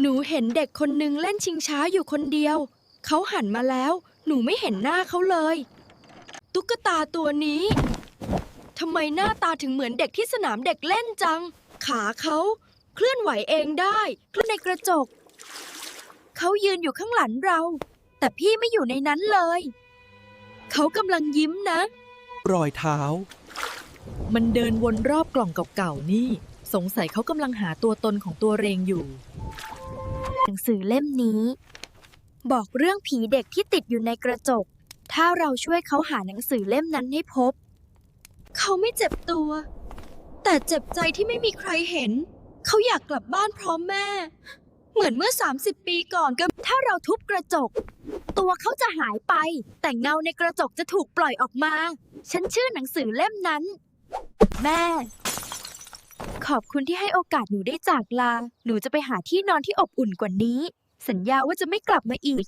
หนูเห็นเด็กคนนึงเล่นชิงช้าอยู่คนเดียว เขาหันมาแล้ว หนูไม่เห็นหน้าเขาเลย ตุ๊กตาตัวนี้ทำไมหน้าตาถึงเหมือนเด็กที่สนามเด็กเล่นจัง ขาเขาเคลื่อนไหวเองได้เคลื่อนในกระจก เขายืนอยู่ข้างหลังเรา แต่พี่ไม่อยู่ในนั้นเลย เขากำลังยิ้มนะ รอยเท้า มันเดินวนรอบกล่องเก่าๆนี่ สงสัยเขากำลังหาตัวตนของตัวเรงอยู่ หนังสือเล่มนี้ บอกเรื่องผีเด็กที่ติดอยู่ในกระจก ถ้าเราช่วยเขาหาหนังสือเล่มนั้นให้พบ เขาไม่เจ็บตัว แต่เจ็บใจที่ไม่มีใครเห็น เขาอยากกลับบ้านพร้อมแม่ เหมือนเมื่อ 30 ปีก่อนก็ถ้าเราทุบกระจก ตัวเขาจะหายไป แต่เงาในกระจกจะถูกปล่อยออกมา ฉันชื่อหนังสือเล่มนั้น แม่ ขอบคุณที่ให้โอกาสหนูได้จากลา หนูจะไปหาที่นอนที่อบอุ่นกว่านี้ สัญญาว่าจะไม่กลับมาอีก